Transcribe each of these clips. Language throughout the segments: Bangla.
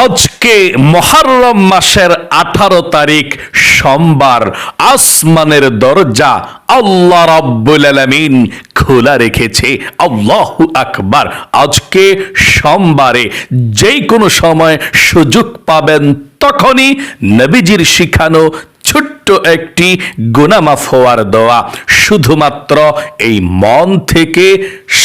আজকে মহারম মাসের আঠারো তারিখ সোমবার, আসমানের দরজা আল্লাহ রাব্বুল আলামিন খোলা রেখেছে। আল্লাহ আকবার। আজকে সোমবারে যে কোনো সময় সুযোগ পাবেন তখনই নবীজির শিখানো ছোট্ট একটি গুনামাফ হওয়ার দোয়া। শুধুমাত্র এই মন থেকে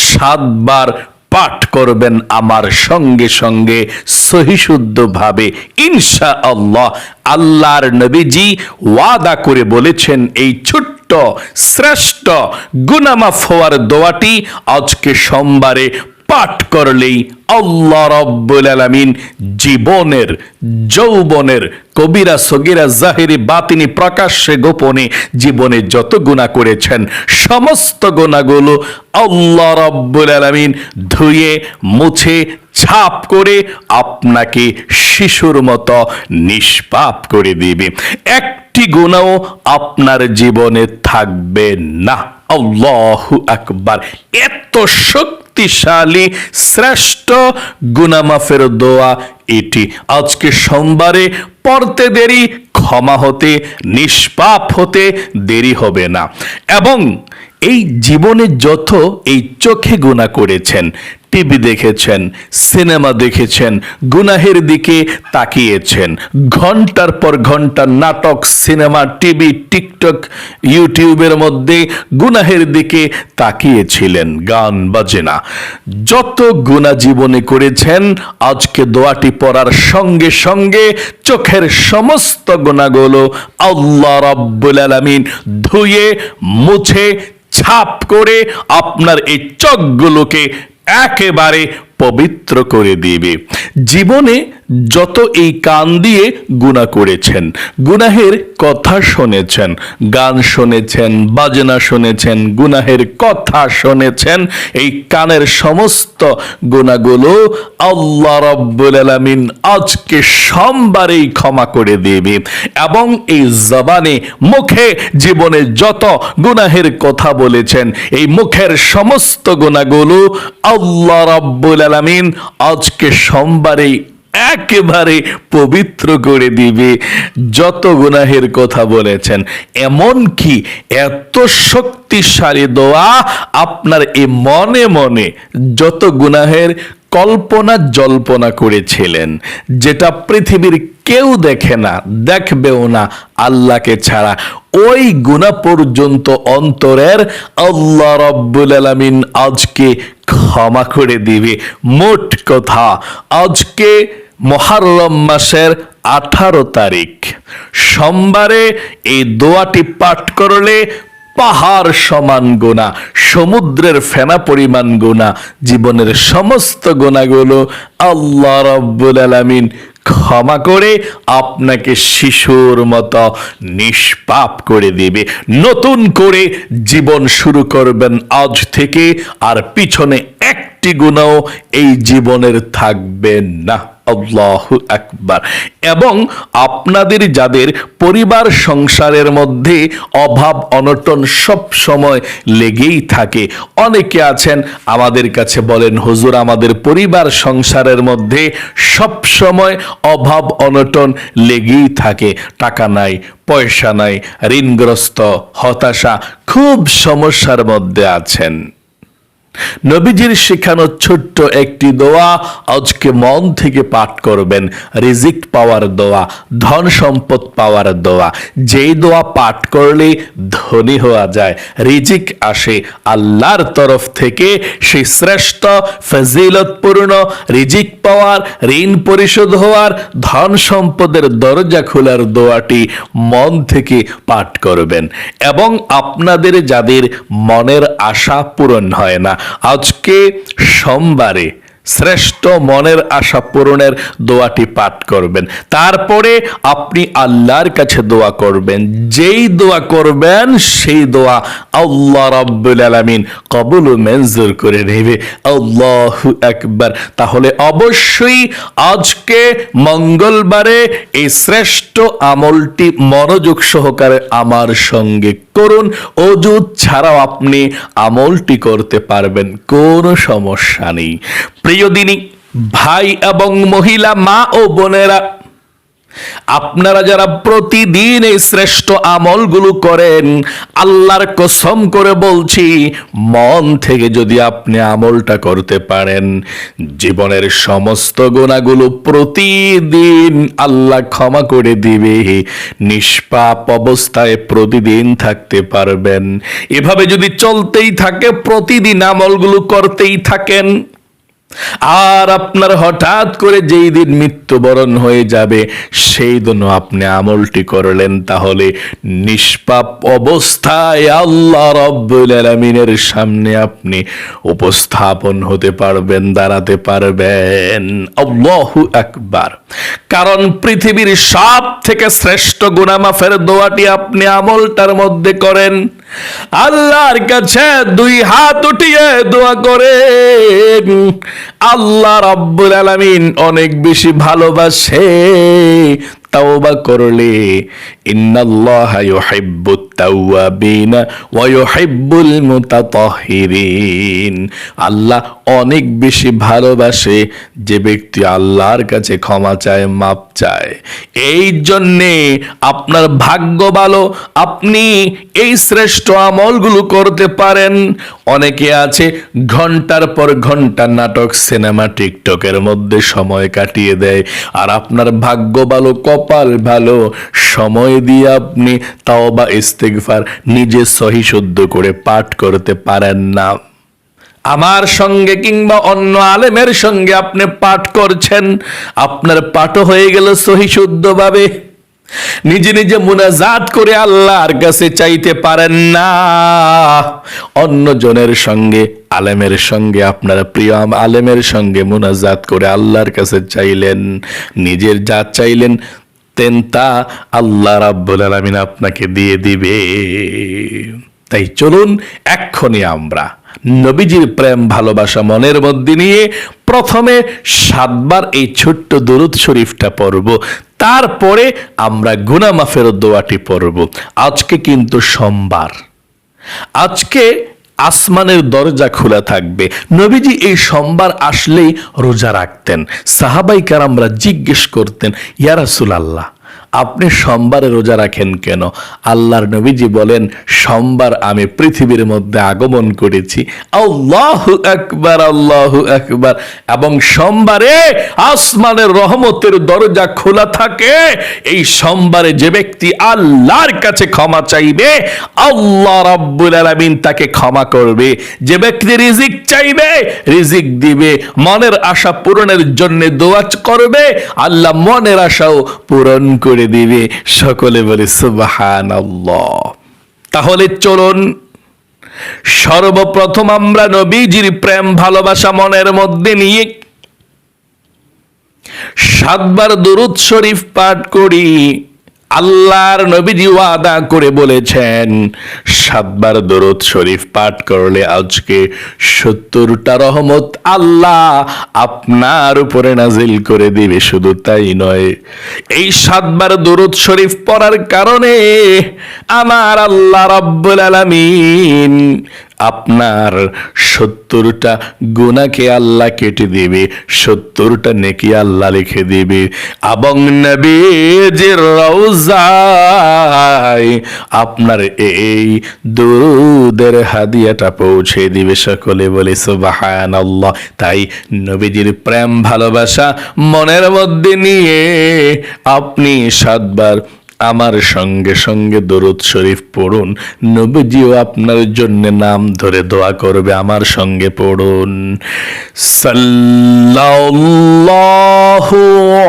সাতবার পাঠ করবেন আমার সঙ্গে সঙ্গে সহিশুদ্ধভাবে। ইনশা আল্লাহ আল্লাহর নবীজি ওয়াদা করে বলেছেন, এই ছোট্ট, শ্রেষ্ঠ, গুনামাফ হওয়ার দোয়াটি আজকে সোমবারে পাঠ করলেই আল্লাহ রব্বুল আলামিন জীবনের, যৌবনের, কবিরা, সগিরা, জাহিরি, বাতিনি, প্রকাশ্যে, গোপনে জীবনে যত গুণা করেছেন, সমস্ত গুণাগুলো আল্লাহ রব্বুল আলামিন ধুয়ে, মুছে, ছাপ করে আপনাকে শিশুর মতো নিষ্পাপ করে দিবে। একটি গুণাও আপনার জীবনে থাকবে না। আল্লাহু আকবার। এত শক্তিশালী, শ্রেষ্ঠ গুনামাফের দোয়া এটি। আজকে সোমবারে পড়তে দেরি, ক্ষমা হতে, নিষ্পাপ হতে দেরি হবে না। এবং এই জীবনে যত এই চোখে গুণা করেছেন টিভি দেখেছেন, সিনেমা দেখেছেন, গুনাহের দিকে তাকিয়েছেন। ঘণ্টার পর ঘণ্টা নাটক, সিনেমা, টিভি, টিকটক, ইউটিউবের মধ্যে গুনাহের দিকে তাকিয়েছিলেন, গান বাজেনা। যত গুণা জীবনে করেছেন, আজকে দোয়াটি পড়ার সঙ্গে সঙ্গে চোখের সমস্ত গুণাগুলো আল্লাহ রাব্বুল আলামিন ধুয়ে, মুছে, ছাপ করে আপনার এই চোখগুলোকে একেবারে পবিত্র করে দিবে। জীবনে যত এই কান দিয়ে গুণা করেছেন, গুনাহের কথা শুনেছেন, গান শুনেছেন, বাজনা শুনেছেন, গুনাহের কথা শুনেছেন, এই কানের সমস্ত গুণাগুলো আল্লাহ রব্বুল আলামিন আজকে সোমবারেই ক্ষমা করে দেবে এবং এই জবানে, মুখে, জীবনে যত গুনাহের কথা বলেছেন, এই মুখের সমস্ত গুণাগুলো আল্লাহ রব্বুল আলামিন আজকে সোমবারেই একেবারে পবিত্র করে দিবে। যত গুনাহের কথা বলেছেন এমন কি এত শক্তিশালী দোয়া আপনার এ মনে মনে যত গুনাহের কল্পনা জল্পনা করেছিলেন, যেটা পৃথিবীর কেউ দেখে না, দেখবেও না, আল্লাহকে ছাড়া। ওই গুণা পর্যন্ত অন্তরের আল্লাহ রব্বুল আলামিন আজকে ক্ষমা করে দিবে। মোট কথা, আজকে মহারম মাসের আঠারো তারিখ। সোমবারে এই দোয়াটি পাঠ করলে পাহাড় সমান গোনা সমুদ্রের ফেনা পরিমাণ গোনা জীবনের সমস্ত গোনাগুলো আল্লাহ রব্বুল আলামিন ক্ষমা করে আপনাকে শিশুর মতো নিষ্পাপ করে দিবে। নতুন করে জীবন শুরু করবেন আজ থেকে, আর পিছনে একটি গুণাও এই জীবনের থাকবে না। আল্লাহ আকবার। এবং আপনাদের যাদের পরিবার সংসারের মধ্যে অভাব, অনটন সব সময় লেগেই থাকে, অনেকে আছেন আমাদের কাছে বলেন, হুজুর, আমাদের পরিবার সংসারের মধ্যে সব সময় অভাব, অনটন লেগেই থাকে। টাকা নাই, পয়সা নাই, ঋণগ্রস্ত, হতাশা খুব সমস্যার মধ্যে আছেন। নবীজির শেখানো ছোট্ট একটি দোয়া আজকে মন থেকে পাঠ করবেন। রিজিক পাওয়ার দোয়া, ধন সম্পদ পাওয়ার দোয়া। যেই দোয়া পাঠ করলে ধনী হওয়া যায়। রিজিক আসে আল্লাহর তরফ থেকে। সেই শ্রেষ্ঠ, ফজিলতপূর্ণ, রিজিক পাওয়ার, ঋণ পরিশোধ হওয়ার, ধন সম্পদের দরজা খোলার দোয়াটি মন থেকে পাঠ করবেন। এবং আপনাদের যাদের মনের আশা পূরণ হয় না আজকে সোমবারে শ্রেষ্ঠ মনের আশা পূরণের দোয়াটি পাঠ করবেন। তারপরে আপনি আল্লাহর কাছে দোয়া করবেন। যেই দোয়া করবেন, সেই দোয়া আল্লাহ রাব্বুল আলামিন কবুল মঞ্জুর করে নেবে। আল্লাহু আকবার। তাহলে অবশ্যই আজকে মঙ্গলবারে এই শ্রেষ্ঠ আমলটি মনোযোগ সহকারে আমার সঙ্গে করুন। অজুত ছাড়াও আপনি আমলটি করতে পারবেন, কোনো সমস্যা নেই। প্রিয় দিনী ভাই এবং মহিলা, মা ও বোনেরা, আপনারা যারা প্রতিদিন এই শ্রেষ্ঠ আমলগুলো করেন, আল্লাহর কসম করে বলছি, মন থেকে যদি আপনি আমলটা করতে পারেন, জীবনের সমস্ত গুণাগুলো প্রতিদিন আল্লাহ ক্ষমা করে দিবে, নিষ্পাপ অবস্থায় প্রতিদিন থাকতে পারবেন। এভাবে যদি চলতেই থাকে, প্রতিদিন আমলগুলো করতেই থাকেন আর আপনার হঠাৎ করে যেই দিন মৃত্যুবরণ হয়ে যাবে, সেই দিনও আপনি আমলটি করলেন। তাহলে নিষ্পাপ অবস্থায় আল্লাহ রব্বুল আলমিনের সামনে আপনি উপস্থাপন হতে পারবেন, দাঁড়াতে পারবেন। আল্লাহু আকবার। কারণ পৃথিবীর সব থেকে শ্রেষ্ঠ গুনামাফের দোয়াটি আপনি আমলটার মধ্যে করেন। আল্লাহর কাছে দুই হাত উঠিয়ে দোয়া করে। আল্লাহ রব্বুল আলামিন অনেক বেশি ভালোবাসে। তাওবা করলে আল্লাহ অনেক বেশি ভালোবাসে যে ব্যক্তি আল্লাহর কাছে ক্ষমা চায়, মাপ চায়। এই জন্যে আপনার ভাগ্য ভালো, আপনি এই শ্রেষ্ঠ আমলগুলো করতে পারেন। অনেকে আছে ঘণ্টার পর ঘণ্টা নাটক, সিনেমা, টিকটকের মধ্যে সময় কাটিয়ে দেয়। আর আপনার ভাগ্য ভালো, কপাল ভালো, সময় দিয়ে আপনি তাও বা ইস্তেগফার নিজে সহি শুদ্ধ করে পাঠ করতে পারেন না। আমার সঙ্গে কিংবা অন্য আলেমের সঙ্গে আপনি পাঠ করছেন, আপনার পাঠও হয়ে গেল সহি শুদ্ধভাবে। নিজে নিজে মুনাজাত করে আল্লাহর কাছে চাইতে পারেন না। অন্য জনের সঙ্গে, আলেমের সঙ্গে, আপনার প্রিয় আলেমের সঙ্গে মুনাজাত করে আল্লাহর কাছে চাইলেন, নিজের যা চাইলেন তেন তা আল্লাহ রাব্বুল আলামিন আপনাকে দিয়ে দিবে। তাই চলুন এক্ষণে আমরা নবীজির প্রেম, ভালোবাসা মনের মধ্যে নিয়ে প্রথমে সাতবার এই ছোট্ট দরুদ শরীফটা পড়ব। তারপরে আমরা গুনামাফের দোয়াটি পড়ব। আজকে কিন্তু সোমবার। আজকে আসমানের দরজা খোলা থাকবে। নবীজি এই সোমবার আসলেই রোজা রাখতেন। সাহাবাই কারামরা জিজ্ঞেস করতেন ইয়ারাসুল আল্লাহ আপনি সোমবারে রোজা রাখেন কেন? আল্লাহর নবীজি বলেন, সোমবার আমি পৃথিবীর মধ্যে আগমন করেছি। আল্লাহ আকবার আল্লাহ আকবার। এবং সোমবারে আসমানের রহমতের দরজা খোলা থাকে। এই সোমবারে যে ব্যক্তি আল্লাহর কাছে ক্ষমা চাইবে, আল্লাহ রাব্বুল আলামিন তাকে ক্ষমা করবে। যে ব্যক্তি রিজিক চাইবে, রিজিক দিবে। মনের আশা পূরণের জন্য দোয়া করবে, আল্লাহ মনের আশাও পূরণ করে দিবে। সকলে বলে সুবাহান তাহলে চলুন, সর্বপ্রথম আমরা নবীজির প্রেম, ভালোবাসা মনের মধ্যে নিয়ে সাতবার দুরুদ শরীফ পাঠ করি। আল্লাহর নবীজি ওয়াদা করে বলেছেন, সাতবার দরুদ শরীফ পাঠ করলে আজকে সত্তরটা রহমত আল্লাহ আপনার উপরে নাজিল করে দিবে, শুধু তাই নয়। এই সাতবার দরুদ শরীফ পড়ার কারণে আমার আল্লাহ রাব্বুল আলামিন আপনার সত্তরটা গুণাকে আল্লাহ কেটে দেবে, সত্তরটা নেকি আল্লাহ লিখে দেবে। এবং নবীজির রওজায় আপনার এই দুরুদের হাদিয়াটা পৌঁছে দিবে সকলে বলে সুবাহান আল্লাহ তাই নবীজির প্রেম ভালোবাসা মনের মধ্যে নিয়ে আপনি সাতবার আমার সঙ্গে সঙ্গে দরুদ শরীফ পড়ুন। নবীজিও আপনার জন্য নাম ধরে দোয়া করবে, আমার সঙ্গে পড়ুন। সাল্লাল্লাহু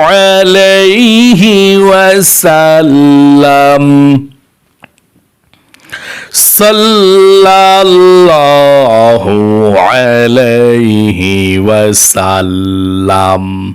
আলাইহি ওয়াসাল্লাম। সাল্লাল্লাহু আলাইহি ওয়াসাল্লাম।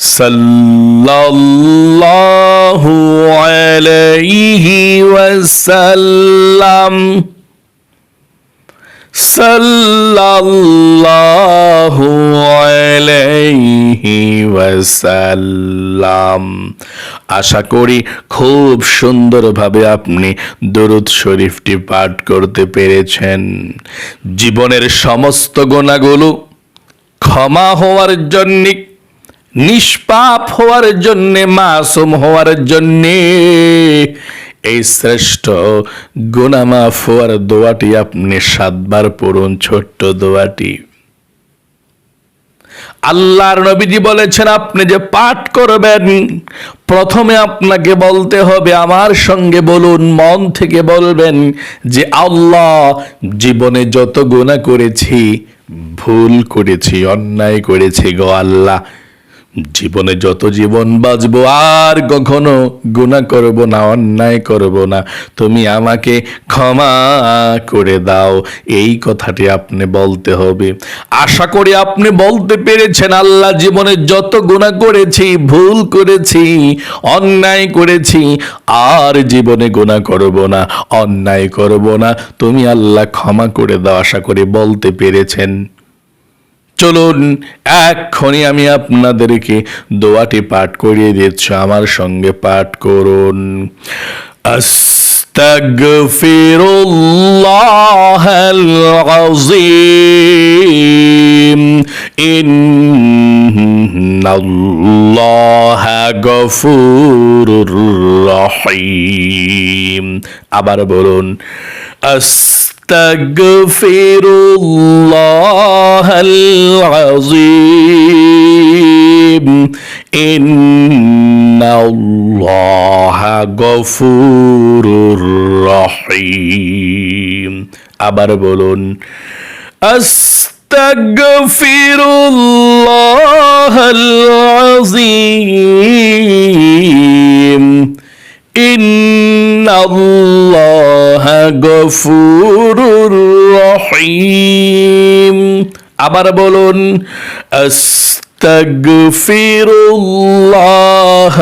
সাল্লাল্লাহু আলাইহি ওয়াসাল্লাম। আশা করি খুব সুন্দরভাবে আপনি দরুদ শরীফটি পাঠ করতে পেরেছেন। জীবনের সমস্ত গোনাগুলো ক্ষমা হওয়ার জন্যে নিষ্পাপ হওয়ার জন্যে, মাসুম হওয়ার জন্যে। এই শ্রেষ্ঠ গুনামাফ হওয়ার দোয়াটি আপনি সাতবার পড়ুন, ছোট্ট দোয়াটি। আল্লাহর নবীজি বলেছেন, আপনি যে পাঠ করবেন, প্রথমে আপনাকে বলতে হবে, আমার সঙ্গে বলুন, মন থেকে বলবেন যে, আল্লাহ, জীবনে যত গুণা করেছি, ভুল করেছি, অন্যায় করেছি গো আল্লাহ। জীবনে যত জীবন বাঁচবো, আর কখনো গুণা করব না, অন্যায় করব না। তুমি আমাকে ক্ষমা করে দাও, এই কথাটি আপনি বলতে হবে। আশা করি আপনি বলতে পেরেছেন, আল্লাহ জীবনে যত গুণা করেছি, ভুল করেছি, অন্যায় করেছি, আর জীবনে গুণা করব না, অন্যায় করব না। তুমি আল্লাহ ক্ষমা করে দাও, আশা করি বলতে পেরেছেন। চলুন এক্ষণি আমি আপনাদেরকে দোয়াটি পাঠ করিয়ে দিচ্ছি আমার সঙ্গে পাঠ করুন أستغفر الله العظيم إن الله غفور رحيم আবার বলুন أستغفر الله العظيم إن الله غفور رحيم আবার বলুন أستغفر الله العظيم إن الله غفور رحيم আবার বলুন أستغفر الله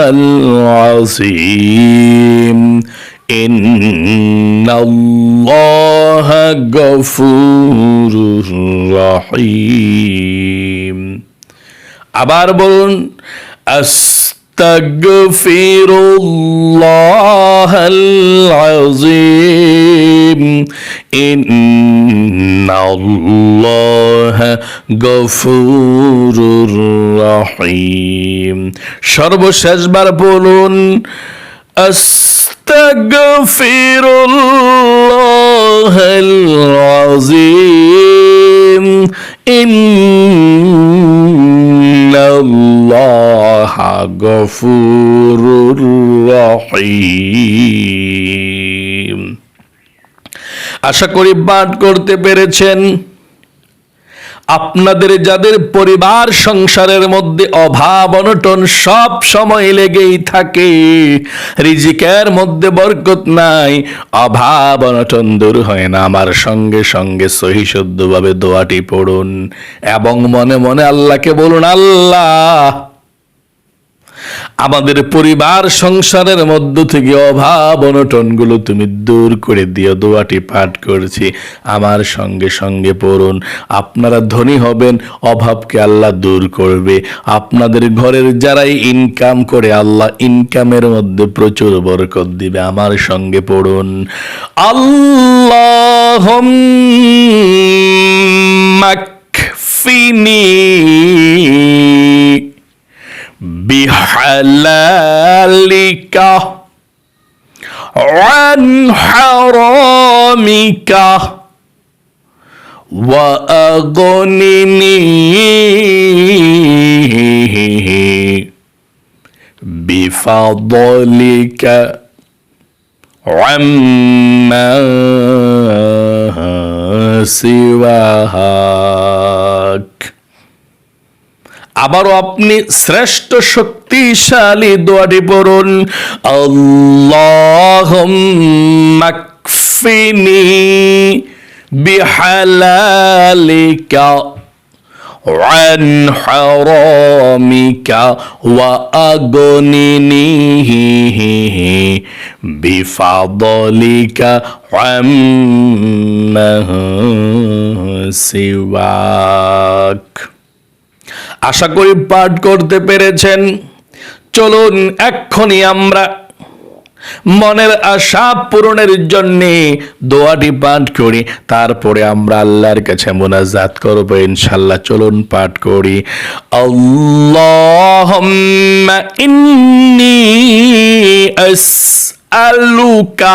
العظيم إن الله غفور رحيم আবার বলুন أستغفر الله العظيم إن الله غفور رحيم شرب شجبر بولون أستغفر الله العظيم إن الله غفور رحيم আশা করি পাঠ করতে পেরেছেন আপনাদের যাদের পরিবার সংসারের মধ্যে অভাব অনটন সব সময় লেগেই থাকে রিজিকের মধ্যে বরকত নাই অভাব অনটন দূর হয় না আমার সঙ্গে সঙ্গে সহি শুদ্ধভাবে দোয়াটি পড়ুন এবং মনে মনে আল্লাহকে বলুন আল্লাহ আমাদের পরিবার সংসারের মধ্য থেকে অভাব অনটনগুলো তুমি দূর করে দিও, দোয়াটি পাঠ করছি। আমার সঙ্গে সঙ্গে পড়ুন, আপনারা ধনী হবেন, অভাবকে আল্লাহ দূর করবে। আপনাদের ঘরের যারাই ইনকাম করে, আল্লাহ ইনকামের মধ্যে প্রচুর বরকত দিবে। আমার সঙ্গে পড়ুন। আল্লাহ মাকফিনি بحلالك عن حرامك وأغنني بفضلك عما سواك. আবারও আপনি শ্রেষ্ঠ শক্তিশালী দোয়াটি পড়ুন আল্লাহ মাকফিনি বিহালালিকা عن حرامك وأغنني بفضلك عما سواك আশা করি পাঠ করতে পেরেছেন। চলুন এক্ষুনি আমরা মনের আশা পূরণের জন্য দোয়াটি পাঠ করি। তারপরে আমরা আল্লাহর কাছে মোনাজাত করব ইনশাল্লাহ চলুন পাঠ করি। আল্লাহুম্মা ইন্নি আসআলুকা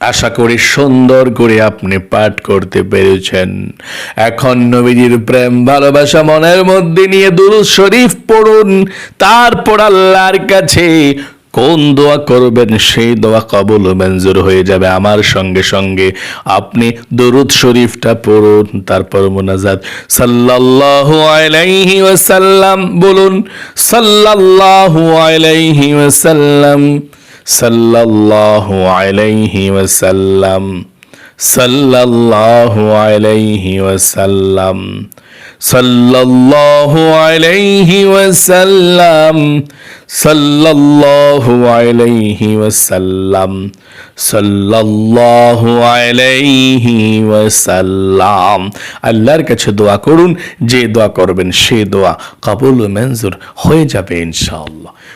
আশা করি সুন্দর করে আপনি পাঠ করতে পেরেছেন। এখন নবীজির প্রেম, ভালোবাসা মনের মধ্যে নিয়ে দুরুদ শরীফ পড়ুন। তারপর আল্লাহর কাছে কোন দোয়া করবেন, সেই দোয়া কবল মঞ্জুর হয়ে যাবে। আমার সঙ্গে সঙ্গে আপনি দরুদ শরীফটা পড়ুন, তারপর মোনাজাত। সাল্লাল্লাহু আলাইহি ওয়াসাল্লাম বলুন, সাল্লাল্লাহু আলাইহি ওয়াসাল্লাম। সাল্লাল্লাহু আলাইহি ওয়াসাল্লাম, সাল্লাল্লাহু আলাইহি ওয়াসাল্লাম, সাল্লাল্লাহু আলাইহি ওয়াসাল্লাম, সাল্লাল্লাহু আলাইহি ওয়াসাল্লাম, সাল্লাল্লাহু আলাইহি ওয়াসাল্লাম। আল্লাহর কাছে দোয়া করুন, যে দোয়া করবেন সে দোয়া কবুল মঞ্জুর হয়ে যাবে ইনশাআল্লাহ।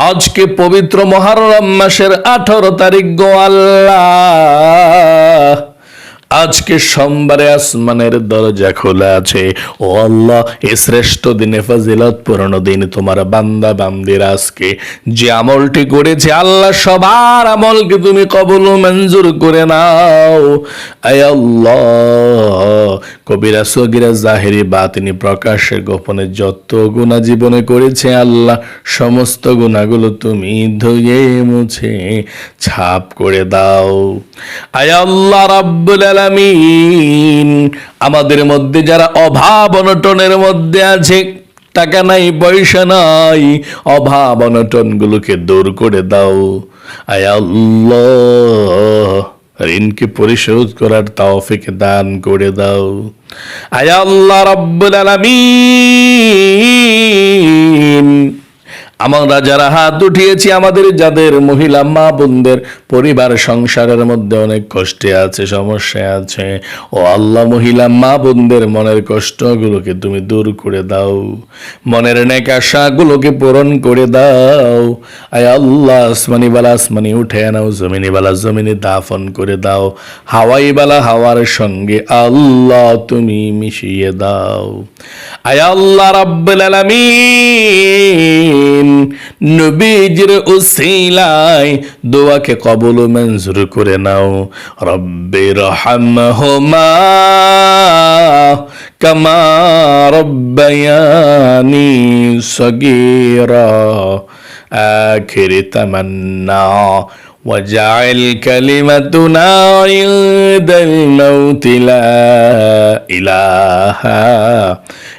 আজকে পবিত্র মহারম মাসের আঠারো তারিখ গো আল্লাহ। আজকে সোমবারে আসমানের দরজা খোলা আছে। ও আল্লাহ, এ শ্রেষ্ঠ দিনে ফাজিলত পূর্ণ দিন তোমার বান্দা বান্দির আজকে। যে আমলটি করেছে আল্লাহ, সবার আমলকে তুমি কবল মঞ্জুর করে নাও। আল্লাহ, কবিরা সগিরা জাহেরি বা তিনি প্রকাশ্যে গোপনে যত গুণা জীবনে করেছে আল্লাহ, সমস্ত গুণাগুলো তুমি ধুয়ে মুছে ছাপ করে দাও। আয় আল্লাহ, রাব্বুল আলামিন আমাদের মধ্যে যারা অভাব অনটনের মধ্যে আছে, টাকা নাই, পয়সা নাই, অভাব অনটন গুলোকে দূর করে দাও। আয় আল্লাহ ঋণকে পরিশোধ করার তাওফিক দান করে দাও। আয় আল্লাহ রাব্বুল আলামিন। আমরা যারা হাত উঠিয়েছি আমাদের যাদের মহিলা, মা বোনদের, পরিবার, সংসারের মধ্যে অনেক কষ্টে আছে, সমস্যা আছে। ও আল্লাহ মহিলা, মা বোনদের মনের কষ্টগুলোকে তুমি দূর করে দাও। মনের নেক আশাগুলোকে পূরণ করে দাও। আয় আল্লাহ, আসমানি বালা আসমানি উঠে নাও, জমিনি বালা জমিনে দাফন করে দাও। হাওয়াই বালা হাওয়ার সঙ্গে আল্লাহ তুমি মিশিয়ে দাও। আয় আল্লাহ রাব্বুল আলামিন নবীজির উসিলায় দোয়াকে কবল ও মঞ্জুর করে নাও রব্বে রহমহুমা কামা রব্বায়ানি সগীরা آخر تمنى وجعل كلمتنا عند الموت لا إله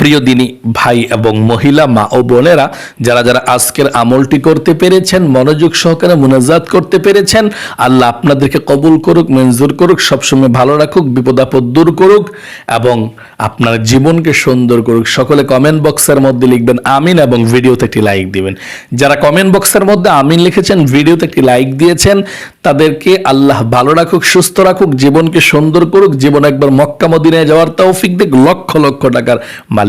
প্রিয় দিনী ভাই এবং মহিলা মা ও বোনেরা, যারা যারা আজকের আমলটি করতে পেরেছেন, মনোযোগ সহকারে মোনাজাত করতে পেরেছেন, আল্লাহ আপনাদেরকে কবুল করুক, মঞ্জুর করুক, সবসময় ভালো রাখুক বিপদাপদ দূর করুক এবং আপনার জীবনকে সুন্দর করুক। সকলে কমেন্ট বক্সের মধ্যে লিখবেন, আমিন এবং ভিডিওতে একটি লাইক দিবেন। যারা কমেন্ট বক্সের মধ্যে আমিন লিখেছেন ভিডিওতে একটি লাইক দিয়েছেন, তাদেরকে আল্লাহ ভালো রাখুক, সুস্থ রাখুক, জীবনকে সুন্দর করুক, জীবন একবার মক্কা মদিনায় যাওয়ার তাও ফিক দিক, লক্ষ লক্ষ টাকার মালিক।